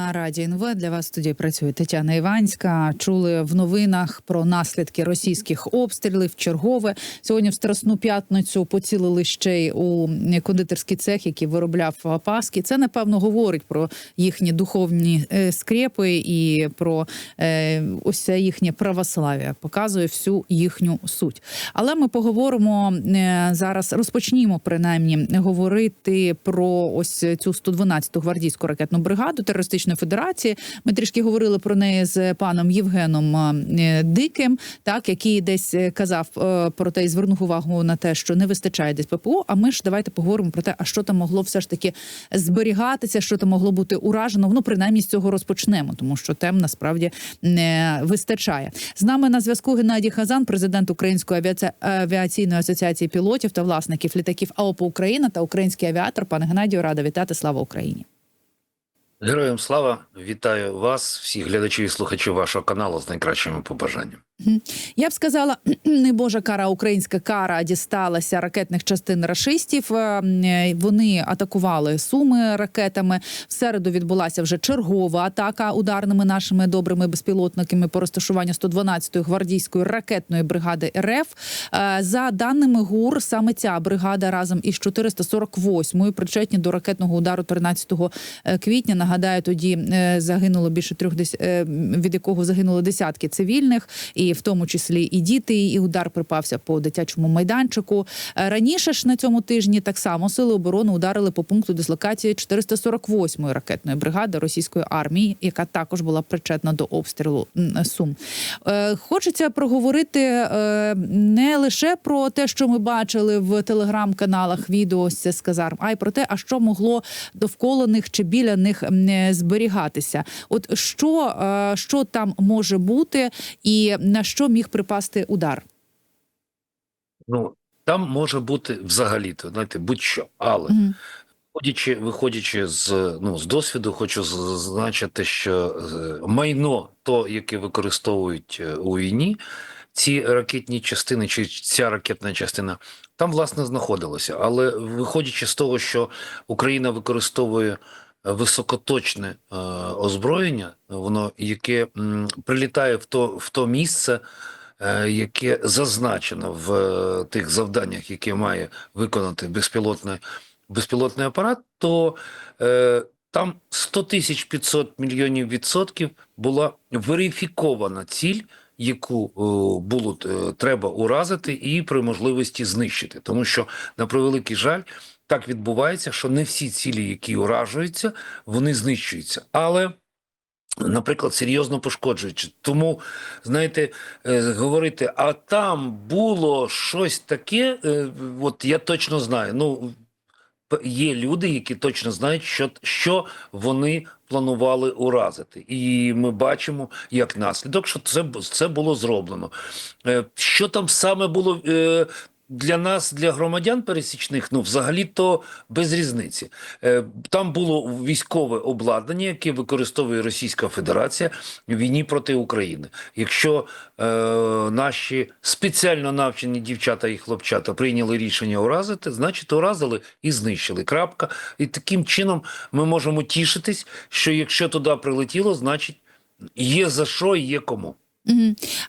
На Раді НВ для вас в студії працює Тетяна Іванська. Чули в новинах про наслідки російських обстрілів. Чергове сьогодні в Страсну п'ятницю поцілили ще й у кондитерський цех, який виробляв паски. Це напевно говорить про їхні духовні е, скрепи і про е, ось це їхнє православ'я. Показує всю їхню суть. Але ми поговоримо е, зараз. Розпочнімо принаймні говорити про ось цю 112-ту гвардійську ракетну бригаду терористичної федерації. Ми трішки говорили про неї з паном Євгеном е, Диким, так який десь е, казав е, про те і звернув увагу на те, що не вистачає десь ППО. А ми ж давайте поговоримо про те, а що там могло все ж таки зберігатися, що там могло бути уражено. Ну, принаймні з цього розпочнемо, тому що тем насправді не вистачає. З нами на зв'язку Геннадій Хазан, президент Української авіаці... авіаційної асоціації пілотів та власників літаків АОП Україна та український авіатор. Пане Геннадію, рада вітати. Слава Україні. Героям слава, вітаю вас, всіх глядачів і слухачів вашого каналу з найкращими побажаннями. Я б сказала, не божа кара, українська кара дісталася ракетних частин рашистів. Е, Вони атакували суми ракетами. В середу відбулася вже чергова атака ударними нашими добрими безпілотниками по розташуванню 112-ї гвардійської ракетної бригади РФ. Е, За даними ГУР, саме ця бригада разом із 448-ю причетні до ракетного удару 13 квітня. Нагадаю, тоді е, загинуло більше трьох е, від якого загинуло десятки цивільних і в тому числі і діти, і удар припався по дитячому майданчику. Е, Раніше ж на цьому тижні так само сили оборони ударили по пункту дислокації 448-ї ракетної бригади російської армії, яка також була причетна до обстрілу Сум. Е, Хочеться проговорити е, не лише про те, що ми бачили в телеграм-каналах відео з казарм, а й про те, а що могло довкола них чи біля них е, зберігатися. От що, е, що там може бути, і на що міг припасти удар? Ну там може бути взагалі-то, знаєте, будь-що, але виходячи, виходячи з ну з досвіду, хочу зазначити, що е, майно, то яке використовують е, у війні, ці ракетні частини, чи ця ракетна частина там власне знаходилося. Але виходячи з того, що Україна використовує високоточне е, озброєння, воно яке прилітає в то в то місце. е, Яке зазначено в е, тих завданнях, які має виконати безпілотний, безпілотний апарат, то там 100 тисяч 500 мільйонів відсотків була верифікована ціль, яку було е, треба уразити і при можливості знищити. Тому що, на превеликий жаль, так відбувається, що не всі цілі, які уражуються, вони знищуються. Але Наприклад, серйозно пошкоджуючи. Тому, знаєте, е, говорити, а там було щось таке, е, от я точно знаю. Ну, є люди, які точно знають, що, що вони планували уразити. І ми бачимо як наслідок, що це, це було зроблено. Е, Що там саме було е, для нас, для громадян пересічних, ну взагалі то без різниці. Е, Там було військове обладнання, яке використовує Російська Федерація в війні проти України. Якщо е, наші спеціально навчені дівчата і хлопчата прийняли рішення уразити, значить уразили і знищили. Крапка. І таким чином ми можемо тішитись, що якщо туди прилетіло, значить є за що і є кому.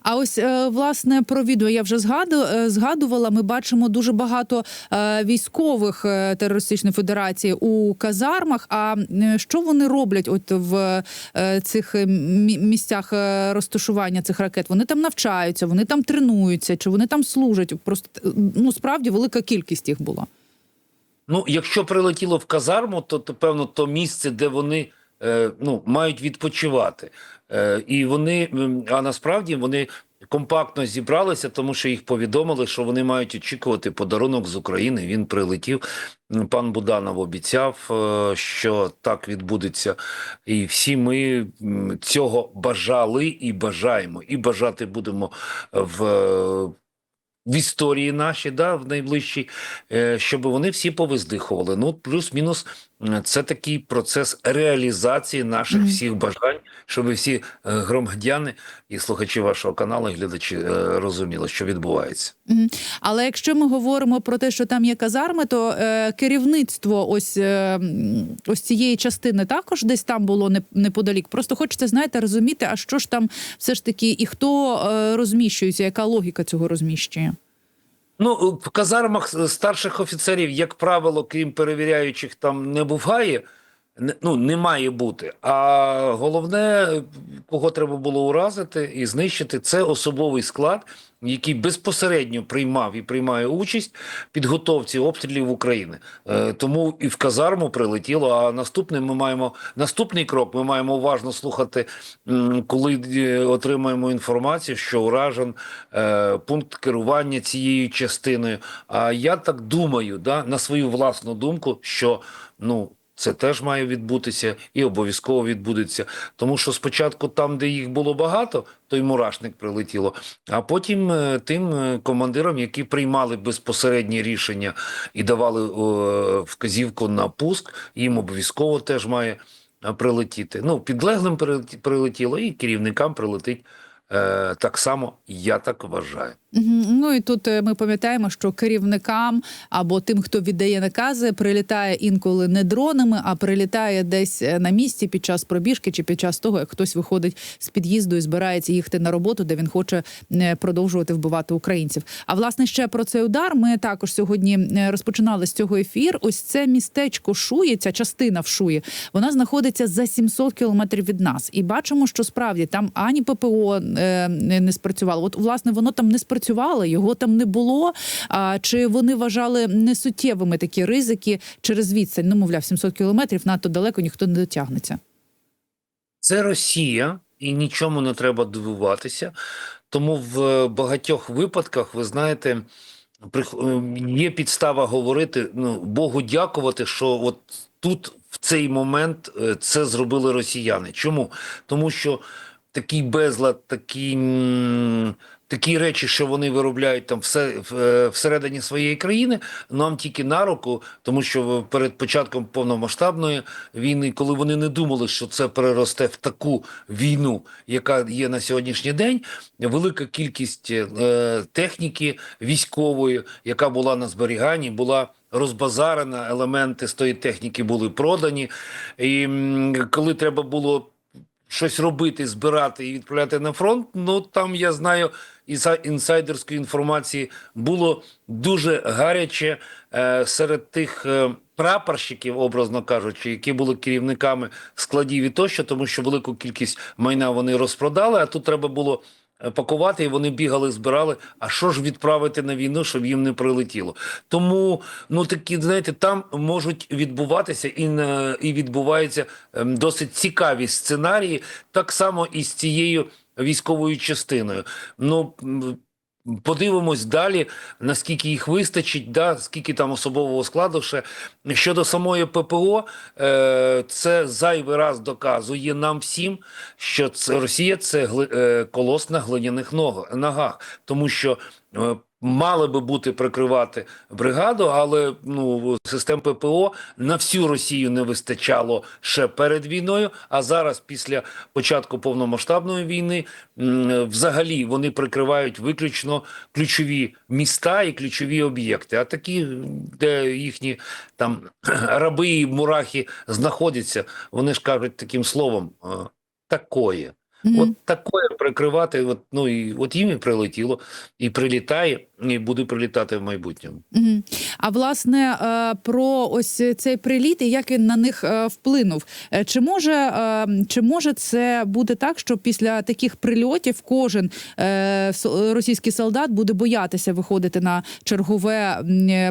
А ось е, власне про відео я вже е, згадувала. Ми бачимо дуже багато е, військових терористичної федерації у казармах. А що вони роблять, от в цих місцях розташування цих ракет? Вони там навчаються, вони там тренуються, чи вони там служать? Просто ну справді велика кількість їх була. Ну, якщо прилетіло в казарму, то, то певно то місце, де вони е, ну, мають відпочивати. Е, і вони, а насправді вони компактно зібралися, тому що їх повідомили, що вони мають очікувати подарунок з України. Він прилетів. Пан Буданов обіцяв, е, що так відбудеться. І всі ми цього бажали і бажаємо, і бажати будемо в. е, В історії наші, да, в найближчій, щоб вони всі повиздихували. Ну, плюс-мінус, це такий процес реалізації наших всіх бажань щоб всі е, громадяни і слухачі вашого каналу, і глядачі е, розуміли, що відбувається. Але якщо ми говоримо про те, що там є казарми, то е, керівництво ось, ось цієї частини також десь там було неподалік. Просто хочеться, знаєте, розуміти, а що ж там все ж таки, і хто розміщується, яка логіка цього розміщення? Ну, в казармах старших офіцерів, як правило, крім перевіряючих, там не буває. Ну, не має бути. А головне, кого треба було уразити і знищити, це особовий склад, який безпосередньо приймав і приймає участь підготовці обстрілів України. Е, тому і в казарму прилетіло. А наступний ми маємо наступний крок. Ми маємо уважно слухати, коли е, отримаємо інформацію, що уражен е, пункт керування цією частиною. А я так думаю, да, на свою власну думку, що ну. Це теж має відбутися і обов'язково відбудеться. Тому що спочатку там, де їх було багато, той мурашник прилетіло, а потім е, тим е, командирам, які приймали безпосередні рішення і давали е, вказівку на пуск, їм обов'язково теж має е, прилетіти. Ну, підлеглим прилеті- прилетіло, і керівникам прилетить е, так само, я так вважаю. Ну і тут е, ми пам'ятаємо, що керівникам або тим, хто віддає накази, прилітає інколи не дронами, а прилітає десь е, на місці під час пробіжки чи під час того, як хтось виходить з під'їзду і збирається їхати на роботу, де він хоче е, продовжувати вбивати українців. А власне ще про цей удар ми також сьогодні розпочинали з цього ефір. Ось це містечко Шує, ця частина в Шуї, вона знаходиться за 700 кілометрів від нас, і бачимо, що справді там ані ППО не спрацювало. От власне воно там не спрацювало, його там не було. А чи вони вважали несуттєвими такі ризики через відстань? Ну, мовляв, 700 кілометрів надто далеко ніхто не дотягнеться. Це Росія, і нічому не треба дивуватися. Тому в е, багатьох випадках, ви знаєте, е, є підстава говорити, ну, Богу дякувати, що от тут в цей момент е, це зробили росіяни. Чому? Тому що такий безлад, такі, м, такі речі, що вони виробляють там все, е, всередині своєї країни, нам тільки на руку, тому що перед початком повномасштабної війни, коли вони не думали, що це переросте в таку війну, яка є на сьогоднішній день, велика кількість е, техніки військової, яка була на зберіганні, була розбазарена, елементи з тої техніки були продані. І коли треба було щось робити, збирати і відправляти на фронт, ну там я знаю із інсайдерської інформації було дуже гаряче е, серед тих е, прапорщиків, образно кажучи, які були керівниками складів і тощо, тому що велику кількість майна вони розпродали, а тут треба було. Е, Пакувати, і вони бігали, збирали. А що ж відправити на війну, щоб їм не прилетіло? Тому ну такі, знаєте, там можуть відбуватися і і відбуваються ем, досить цікаві сценарії, так само і з цією військовою частиною. Ну подивимось далі, наскільки їх вистачить, да, скільки там особового складу ще. Щодо самої ППО, е, це зайвий раз доказує нам всім, що це Росія це е, колос на глиняних ног, ногах, тому що. Мали би бути прикривати бригаду, але ну систем ППО на всю Росію не вистачало ще перед війною. А зараз, після початку повномасштабної війни, взагалі вони прикривають виключно ключові міста і ключові об'єкти. А такі, де їхні там раби і мурахи знаходяться, вони ж кажуть таким словом е, такое. Мгм. От такое прикривати, от, ну і от їм і прилетіло, і прилітає, і буде прилітати в майбутньому. Мгм. А власне е, про ось цей приліт і як він на них е, вплинув. Е, Чи може, чи може це бути так, що після таких прильотів кожен російський солдат буде боятися виходити на чергове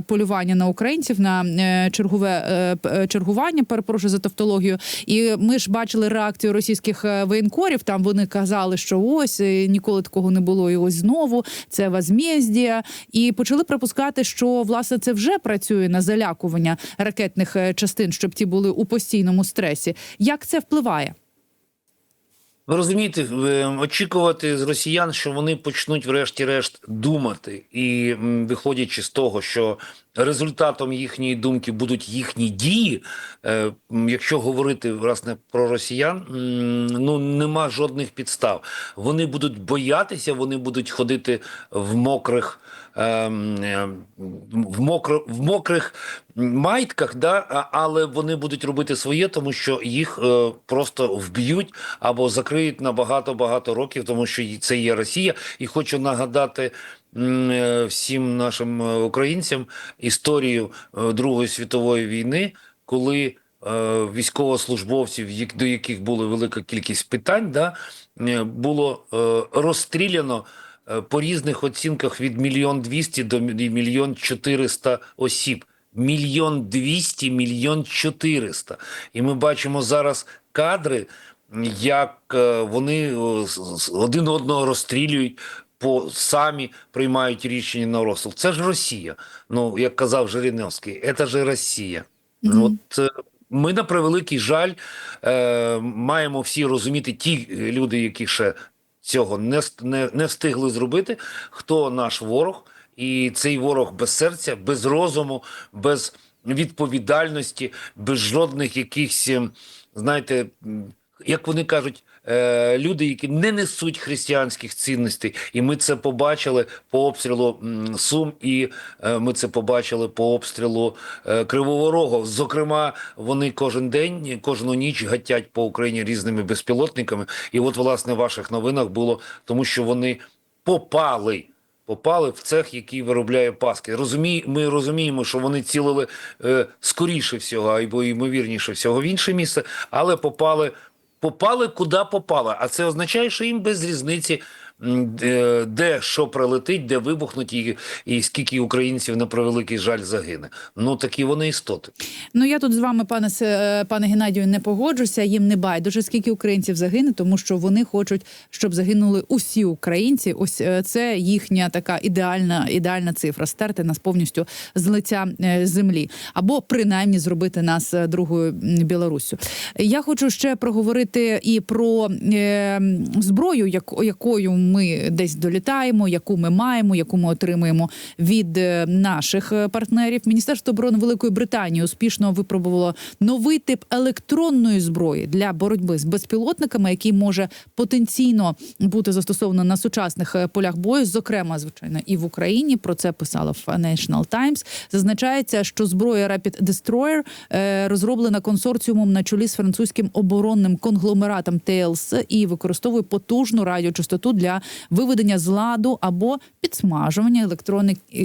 полювання на українців, на чергове чергування? Перепрошую за тавтологію. І ми ж бачили реакцію російських воєнкорів. Там вони казали, що ось е, ніколи такого не було, і ось знову це возмездія. І почали припускати, що власне це вже працює на залякування ракетних е, частин, щоб ті були у постійному стресі. Як це впливає? Ви розумієте, е, очікувати з росіян, що вони почнуть, врешті-решт, думати, і виходячи з того, що результатом їхньої думки будуть їхні дії. Е, якщо говорити власне про росіян, ну нема жодних підстав. Вони будуть боятися, вони будуть ходити в мокрих. Ем, е, В, мокро, в мокрих майтках, да, але вони будуть робити своє, тому що їх е, просто вб'ють або закриють на багато багато років, тому що це є Росія. І хочу нагадати е, всім нашим е, українцям історію Другої світової війни, коли військовослужбовців, до яких була велика кількість питань, да, було розстріляно по різних оцінках від мільйон двісті до мільйон чотириста осіб. Мільйон двісті, мільйон чотириста. І ми бачимо зараз кадри, як е, вони з- один одного розстрілюють, по самі приймають рішення на розстріл. Це ж Росія. Ну, як казав Жириновський, це ж Росія. Мгм. От е, ми на превеликий жаль е, маємо всі розуміти ті люди, які ще цього не, не, не встигли зробити, хто наш ворог, і цей ворог без серця, без розуму, без відповідальності, без жодних якихось, ем, знаєте, як вони кажуть, е, люди, які не несуть християнських цінностей, і ми це побачили по обстрілу Сум, і е, ми це побачили по обстрілу е, Кривого Рогу. Зокрема, вони кожен день, кожну ніч гатять по Україні різними безпілотниками. І от, власне, в ваших новинах було тому, що вони попали. Попали в цех, який виробляє паски. Розумій, ми розуміємо, що вони цілили е, скоріше всього, або ймовірніше всього в інше місце, але попали, попали куди попали. А це означає, що їм без різниці, де, що прилетить, де вибухнуть, і, і скільки українців на превеликий жаль загине. Ну такі вони істоти. Ну я тут з вами, пане е, пане Геннадію, не погоджуся. Їм не байдуже, скільки українців загине, тому що вони хочуть, щоб загинули усі українці. Ось е, це їхня така ідеальна ідеальна цифра стерти нас повністю з лиця е, землі, або принаймні зробити нас другою Білоруссю. Я хочу ще проговорити і про е, зброю, як, якою ми десь долітаємо, яку ми маємо, яку ми отримуємо від е, наших е, партнерів. Міністерство оборони Великої Британії успішно випробувало новий тип електронної зброї для боротьби з безпілотниками, який може потенційно бути застосовано на сучасних е, полях бою, зокрема, звичайно, і в Україні. Про це писала Financial Times. Зазначається, що зброя Rapid Destroyer розроблена консорціумом на чолі з французьким оборонним конгломератом TLS і використовує потужну радіочастоту для виведення з ладу або підсмажування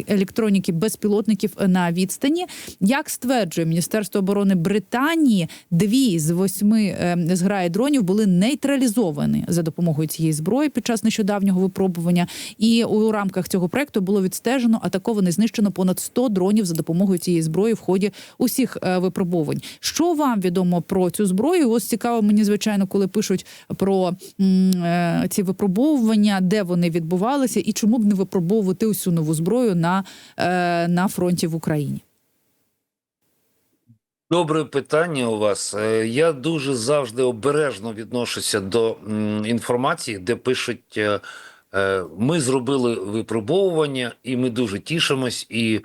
електроніки безпілотників на відстані. Як стверджує Міністерство оборони Британії, дві з восьми е, зграї дронів були нейтралізовані за допомогою цієї зброї під час нещодавнього випробування. І у рамках цього проекту було відстежено, атаковано знищено понад 100 дронів за допомогою цієї зброї в ході усіх е, випробувань. Що вам відомо про цю зброю? Ось цікаво мені, звичайно, коли пишуть про м, е, ці випробовування, де вони відбувалися, і чому б не випробовувати усю нову зброю на, е, на фронті в Україні. Добре питання у вас. Е, Я дуже завжди обережно відношуся до інформації, де пишуть: е, ми зробили випробовування, і ми дуже тішимось, і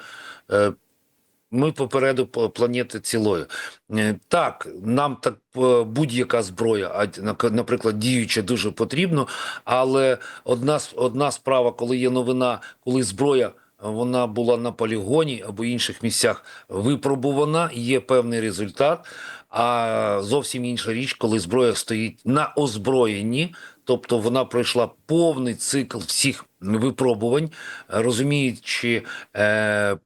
ми попереду по- планети цілої. Е, Так, нам так е, будь-яка зброя, наприклад, діюча дуже потрібно. Але одна одна справа, коли є новина, коли зброя. Вона була на полігоні або інших місцях випробувана, є певний результат. А зовсім інша річ, коли зброя стоїть на озброєнні, тобто вона пройшла повний цикл всіх випробувань, розуміючи е,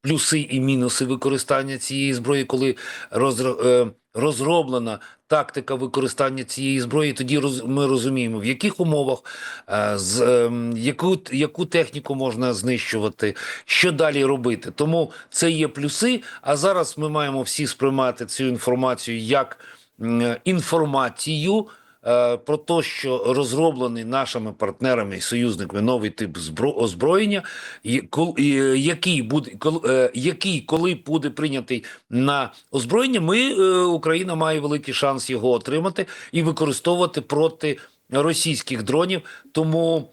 плюси і мінуси використання цієї зброї, коли розро, е, розроблена тактика використання цієї зброї, тоді роз, ми розуміємо, в яких умовах, е, з, е, яку, яку техніку можна знищувати, що далі робити. Тому це є плюси. А зараз ми маємо всі сприймати цю інформацію як м, інформацію. Е, Про те, що розроблений нашими партнерами і союзниками новий тип збро- озброєння, е, який буде е, який коли буде прийнятий на озброєння, ми Україна має великий шанс його отримати і використовувати проти російських дронів. Тому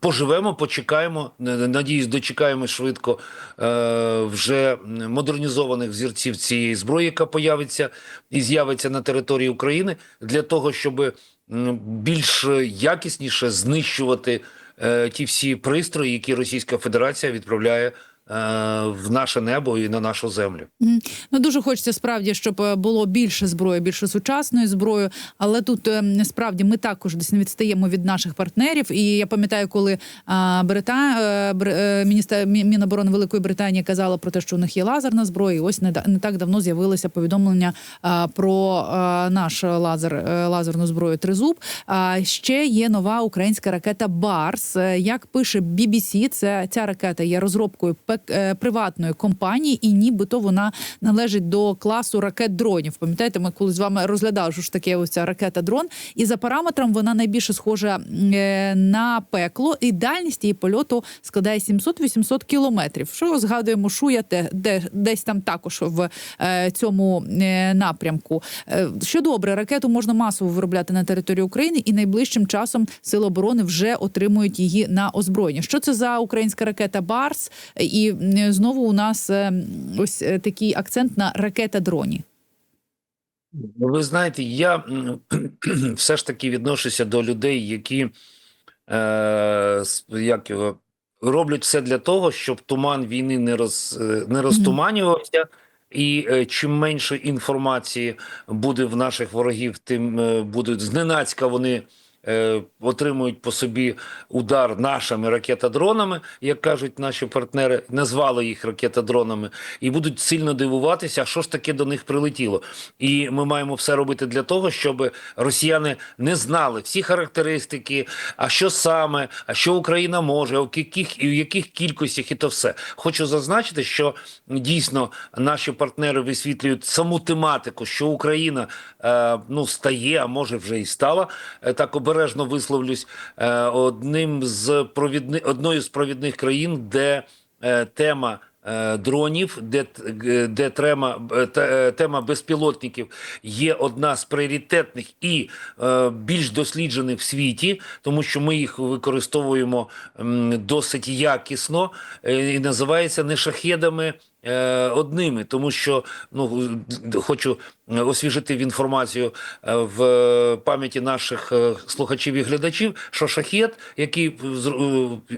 поживемо, почекаємо. Надіюсь, дочекаємо швидко е, вже модернізованих взірців цієї зброї, яка появиться і з'явиться на території України, для того, щоб більш якісніше знищувати е, ті всі пристрої, які Російська Федерація відправляє е, в наше небо і на нашу землю. Ну дуже хочеться справді, щоб е, було більше зброї, більше сучасної зброї. Але тут е, справді ми також десь не відстаємо від наших партнерів. І я пам'ятаю, коли Брита... е, Бр... е, міністер... Міноборони Великої Британії казала про те, що у них є лазерна зброя. І ось не, не так давно з'явилося повідомлення про наш лазер, е, лазерну зброю Тризуб. А ще є нова українська ракета Барс. Е, Як пише BBC, це ця ракета є розробкою е, приватної компанії, і нібито вона належить до класу ракет дронів. Пам'ятаєте, ми коли з вами розглядали, що ж таке ось ця ракета дрон, і за параметром вона найбільше схожа е, на пекло, і дальність її польоту складає 700-800 кілометрів. Що згадуємо, шуя те, де десь там також в е, цьому е, напрямку. Е, що добре, ракету можна масово виробляти на території України, і найближчим часом сили оборони вже отримують її на озброєння. Що це за українська ракета Барс? І м, знову у нас е, ось е, такий акцент на ракета дроні. Ну, Ви знаєте, я все ж таки відношуся до людей, які е, як його, роблять все для того, щоб туман війни не, роз, е, не розтуманювався. І е, чим менше інформації буде в наших ворогів, тим е, будуть зненацька вони е, отримують по собі удар нашими ракетодронами, як кажуть наші партнери, назвали їх ракетодронами, і будуть сильно дивуватися, що ж таке до них прилетіло. І ми маємо все робити для того, щоб росіяни не знали всі характеристики, а що саме, а що Україна може, у яких і в яких кількостях, і то все. Хочу зазначити, що дійсно наші партнери висвітлюють саму тематику, що Україна е, ну стає, а може вже і стала е, так обережно висловлюсь е, одним з провідни, одною з провідних країн, де е, тема. е, Дронів, де, де тема, тема безпілотників є одна з пріоритетних і більш досліджених в світі, тому що ми їх використовуємо досить якісно і називається не шахедами одними, тому що ну хочу е, освіжити в інформацію е, в е, пам'яті наших е, слухачів і глядачів, що шахет, який е,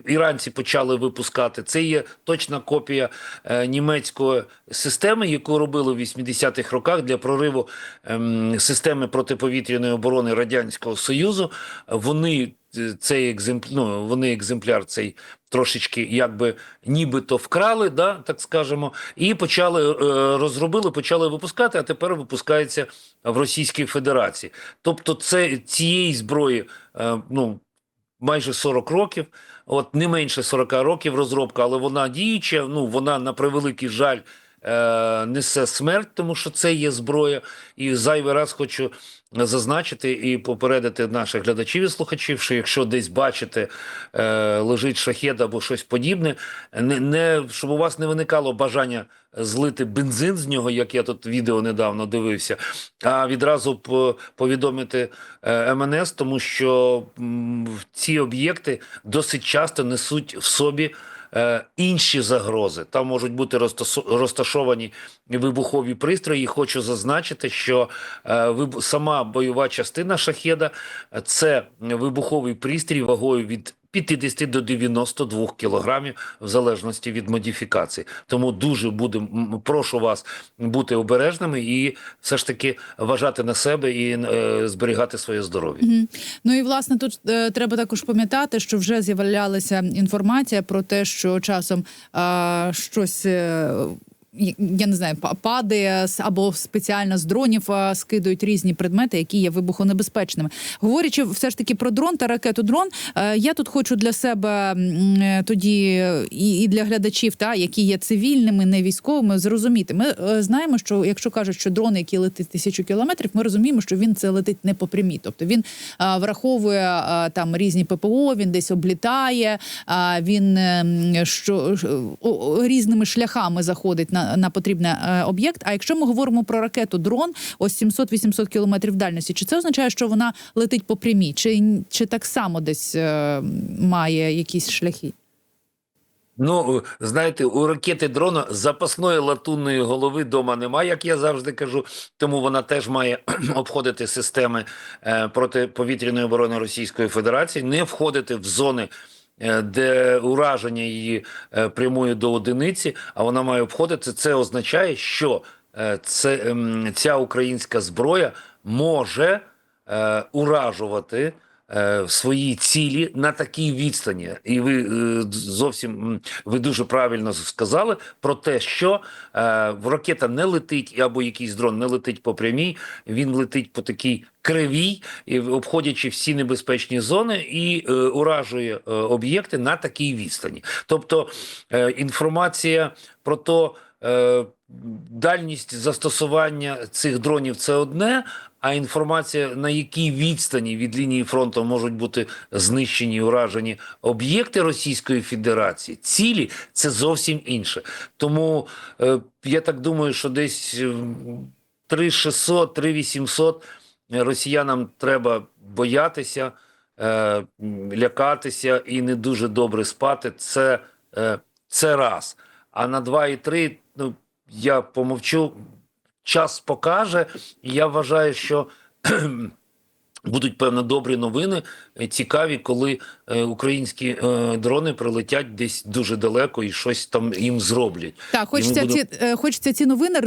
іранці почали випускати, це є точна копія е, німецької системи, яку робили в 80-х роках для прориву ем, системи протиповітряної оборони радянського союзу. Вони е, цей екземпляр, ну, вони екземпляр цей трошечки якби нібито вкрали, да, так скажемо, і почали е, розробили, почали випускати, а тепер випускається в Російській Федерації. Тобто, це цієї зброї, е, ну майже 40 років. От не менше 40 років розробка, але вона діюча. Ну вона на превеликий жаль е, несе смерть, тому що це є зброя. І зайвий раз хочу зазначити і попередити наших глядачів і слухачів, що якщо десь бачите, е, лежить шахет або щось подібне, не, не щоб у вас не виникало бажання злити бензин з нього, як я тут відео недавно дивився, а відразу повідомити е, МНС, тому що ці об'єкти досить часто несуть в собі. Е, Інші загрози там можуть бути розташовані вибухові пристрої. Хочу зазначити, що е, сама бойова частина шахеда це вибуховий пристрій вагою від 50 до 92 кілограмів в залежності від модифікації. Тому дуже будем, м, прошу вас бути обережними і все ж таки вважати на себе і е, зберігати своє здоров'я. Мгм. Ну і власне тут е, треба також пам'ятати, що вже з'являлася інформація про те, що часом е, щось. е, я- не знаю, па- падає або спеціально з дронів скидують різні предмети, які є вибухонебезпечними. Говорячи все ж таки про дрон та ракету дрон, е, я тут хочу для себе е, тоді е, і, для глядачів, та які є цивільними, не військовими, зрозуміти. Ми знаємо, що якщо кажуть, що дрон, який летить тисячу кілометрів, ми розуміємо, що він це летить не по прямій. Тобто він враховує там різні ППО, він десь облітає, він е, що різними шляхами заходить на, на потрібний е, об'єкт. А якщо ми говоримо про ракету дрон, ось 700-800 кілометрів дальності, чи це означає, що вона летить по прямій, чи, чи так само десь е, має якісь шляхи? Ну, знаєте, у ракети дрона запасної латунної голови дома немає, як я завжди кажу. Тому вона теж має обходити системи е, протиповітряної оборони Російської Федерації, не входити в зони. Е, Де ураження її е, прямує до одиниці, а вона має обходити. Це означає, що е, це, ем, ця українська зброя може уражувати свої цілі на такій відстані. І ви е, зовсім ви дуже правильно сказали про те, що е, ракета не летить або якийсь дрон не летить по прямій, він летить по такій кривій, обходячи всі небезпечні зони, і е, уражує е, об'єкти на такій відстані. Тобто е, інформація про то. Дальність застосування цих дронів це одне, а інформація на якій відстані від лінії фронту можуть бути знищені уражені об'єкти Російської Федерації, цілі це зовсім інше. Тому е, я так думаю, що десь е, 3600, 3800 росіянам треба боятися, е, лякатися і не дуже добре спати. Це, е, це раз. А на 2 і 3, ну я помовчу, час покаже. І я вважаю, що будуть певно добрі новини, е, цікаві, коли е, українські е, дрони прилетять десь дуже далеко і щось там їм зроблять. Так, хочеться будемо- ці е, хочеться ці новини,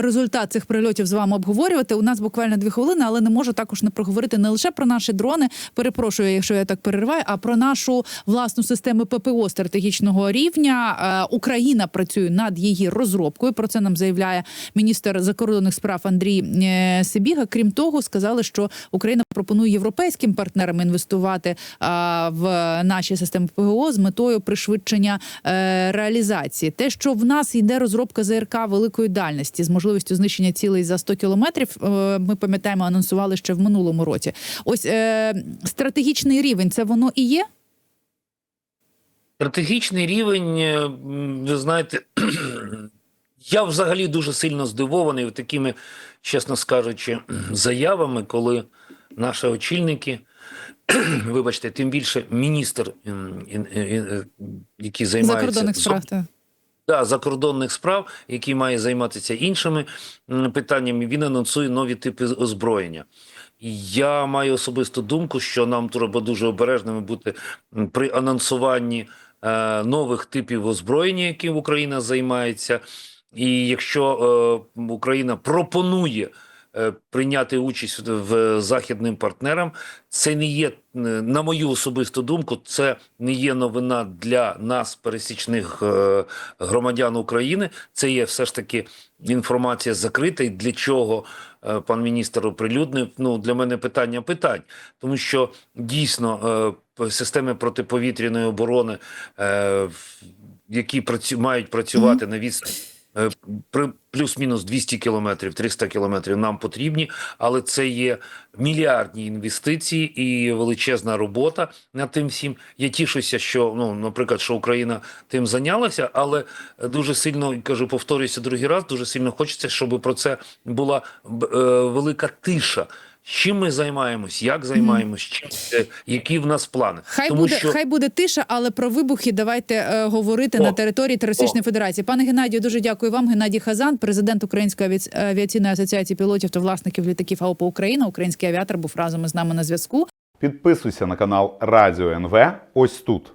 результат цих прильотів з вами обговорювати. У нас буквально дві хвилини, але не можу також не проговорити не лише про наші дрони. Перепрошую, якщо я так перериваю, а про нашу власну систему ППО стратегічного рівня. Е, Україна працює над її розробкою. Про це нам заявляє міністр закордонних справ Андрій Сибіга. Крім того, сказали, що Україна пропонує європейським партнерам інвестувати в наші системи ППО з метою пришвидшення е, реалізації. Те, що в нас йде розробка ЗРК великої дальності з можливістю знищення цілей за 100 кілометрів. е, Ми пам'ятаємо, анонсували ще в минулому році. Ось е, стратегічний рівень це воно і є. Стратегічний рівень, ви знаєте, я взагалі дуже сильно здивований такими, чесно скажучи, заявами, коли наші очільники, вибачте, тим більше міністр, ін- ін- який займається закордонних справ. да, закордонних справ, який має займатися іншими питаннями, він анонсує нові типи озброєння. Я маю особисту думку, що нам треба дуже обережними бути при анонсуванні е, нових типів озброєння, яким Україна займається. І якщо е, Україна пропонує прийняти участь в- західним партнерам, це не є, е, на мою особисту думку, це не є новина для нас, пересічних е, громадян України. Це є все ж таки інформація закрита. І для чого е, пан міністр оприлюднив? Ну для мене питання питань, тому що дійсно е, системи протиповітряної оборони, е, які працю мають працювати на відстані. Е, плюс-мінус 200 кілометрів, 300 кілометрів нам потрібні, але це є мільярдні інвестиції і величезна робота над тим всім. Я тішуся, що ну, наприклад, що Україна тим зайнялася, але дуже сильно кажу, повторююся другий раз. Дуже сильно хочеться, щоб про це була е, велика тиша. Чим ми займаємось, як займаємось, чим, які в нас плани? Хай Тому буде що хай буде тиша, але про вибухи давайте е, говорити О, на території Терористичної о. Федерації. Пане Геннадію, дуже дякую вам. Геннадій Хазан, президент Української авіаці- авіаційної асоціації пілотів та власників літаків АОП Україна. Український авіатор був разом із нами на зв'язку. Підписуйся на канал Радіо НВ ось тут.